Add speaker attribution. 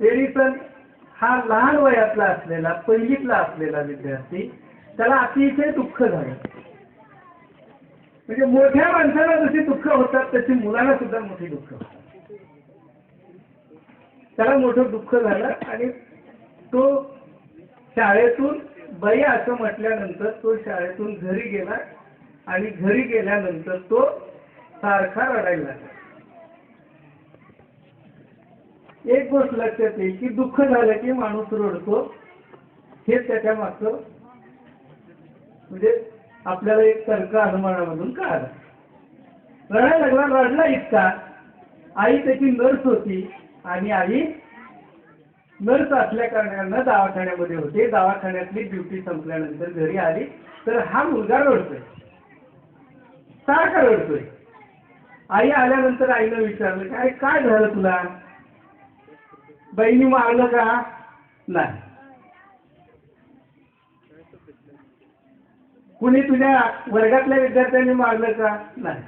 Speaker 1: Edison हा लहान वयातला असलेला पहिलीतला असलेला विद्यार्थी त्याला अतिशय दुःख झालं. म्हणजे मोठ्या माणसाला जशी दुःख होतात तशी मुलांना सुद्धा मोठी दुःख होतात. त्याला मोठं दुःख झालं आणि तो शाळेतून बाई असं म्हटल्यानंतर तो शाळेतून घरी गेला आणि घरी गेल्यानंतर तो सारखा रडायला लागला. एक गोष्ट लक्षात येईल की दुःख झालं की माणूस रडतो. हे त्याच्या मागचं म्हणजे आपल्याला एक तर्क अनुमानामधून कळालं. रडायला लागला रडला इतका. आई त्याची नर्स होती आणि आई नर्स असल्या कारणानं दवाखान्यामध्ये होते. दवाखान्यातली ड्युटी संपल्यानंतर घरी आली तर हा मुलगा रडतोय. सारखा रडतोय. आई आल्यानंतर आईनं विचारलं काय काय झालं तुला? बहिणी मारलं का? नाही. कुणी तुझ्या वर्गातल्या विद्यार्थ्यांनी मारलं का? नाही.